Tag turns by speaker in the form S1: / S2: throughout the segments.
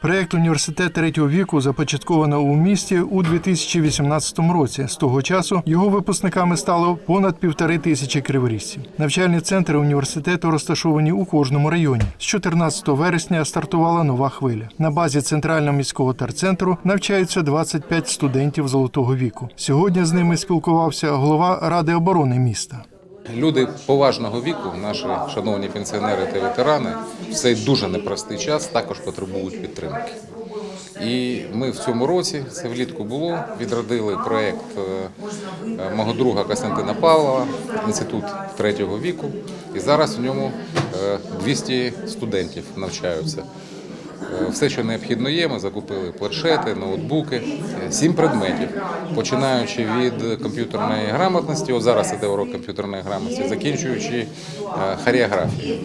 S1: Проект університет третього віку започатковано у місті у 2018 році. З того часу його випускниками стало понад півтори тисячі криворіжців. Навчальні центри університету розташовані у кожному районі. З 14 вересня стартувала нова хвиля. На базі центрального міського терцентру навчаються 25 студентів золотого віку. Сьогодні з ними спілкувався голова ради оборони міста.
S2: Люди поважного віку, наші шановні пенсіонери та ветерани, в цей дуже непростий час також потребують підтримки. І ми в цьому році, це влітку було, відродили проєкт е, мого друга Костянтина Павлова, інститут третього віку. І зараз в ньому е, 200 студентів навчаються. Е, Все, що необхідно є, ми закупили планшети, ноутбуки, е, сім предметів, починаючи від комп'ютерної грамотності, от зараз іде урок комп'ютерної грамотності, закінчуючи е, хореографією.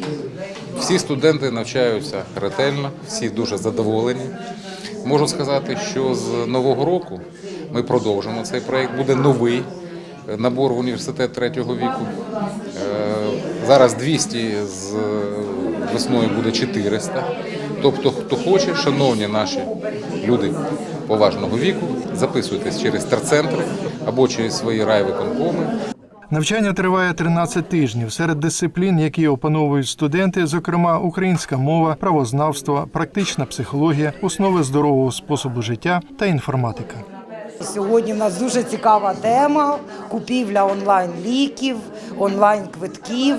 S2: Всі студенти навчаються ретельно, всі дуже задоволені. Можу сказати, що з нового року ми продовжимо цей проєкт. Буде новий набор в університет третього віку. Зараз 200, з весною буде 400. Тобто, хто хоче, шановні наші люди поважного віку, записуйтесь через терцентри або через свої райвиконкоми.
S1: Навчання триває 13 тижнів. Серед дисциплін, які опановують студенти, зокрема українська мова, правознавство, практична психологія, основи здорового способу життя та інформатика.
S3: Сьогодні в нас дуже цікава тема купівля онлайн ліків, онлайн квитків.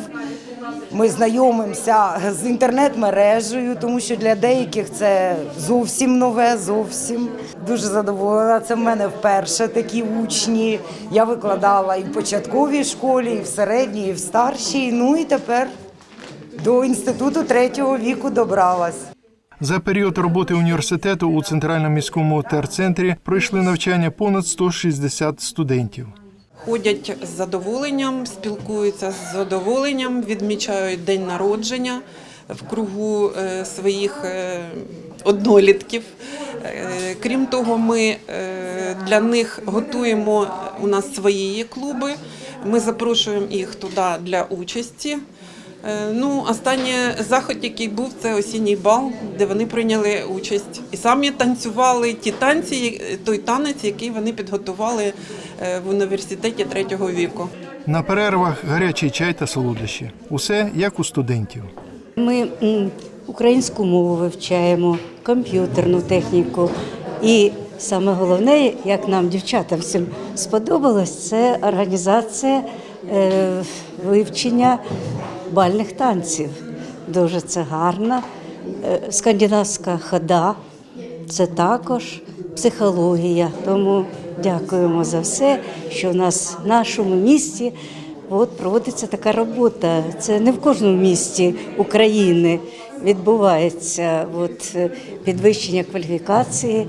S3: Ми знайомимося з інтернет-мережею, тому що для деяких це зовсім нове, зовсім дуже задоволена. Це в мене вперше такі учні. Я викладала і в початковій школі, і в середній, і в старшій. Ну і тепер до інституту третього віку добралась.
S1: За період роботи університету у центральному міському терцентрі пройшли навчання понад 160 студентів.
S4: Ходять з задоволенням, спілкуються з задоволенням, відмічають день народження в кругу е, своїх е, однолітків. Е, Крім того, ми для них готуємо у нас свої клуби. Ми запрошуємо їх туди для участі. Е, Ну, останній заход, який був, це осінній бал, де вони прийняли участь і самі танцювали ті танці, той танець, який вони підготували е, в університеті третього віку.
S1: На перервах гарячий чай та солодощі. Усе як у студентів.
S5: Ми українську мову вивчаємо, комп'ютерну техніку. І саме головне, як нам, дівчатам, всім сподобалось, це організація е, вивчення бальних танців. Дуже це гарно. Е, скандинавська хода це також психологія. Тому дякуємо за все, що в нас в нашому місті от, проводиться така робота. Це не в кожному місті України відбувається от, е, підвищення кваліфікації.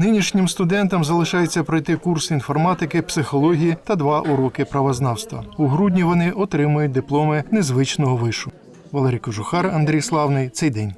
S1: Нинішнім студентам залишається пройти курс інформатики, психології та два уроки правознавства. У грудні вони отримують дипломи незвичного вишу. Валерій Кожухар, Андрій Славний. Цей день.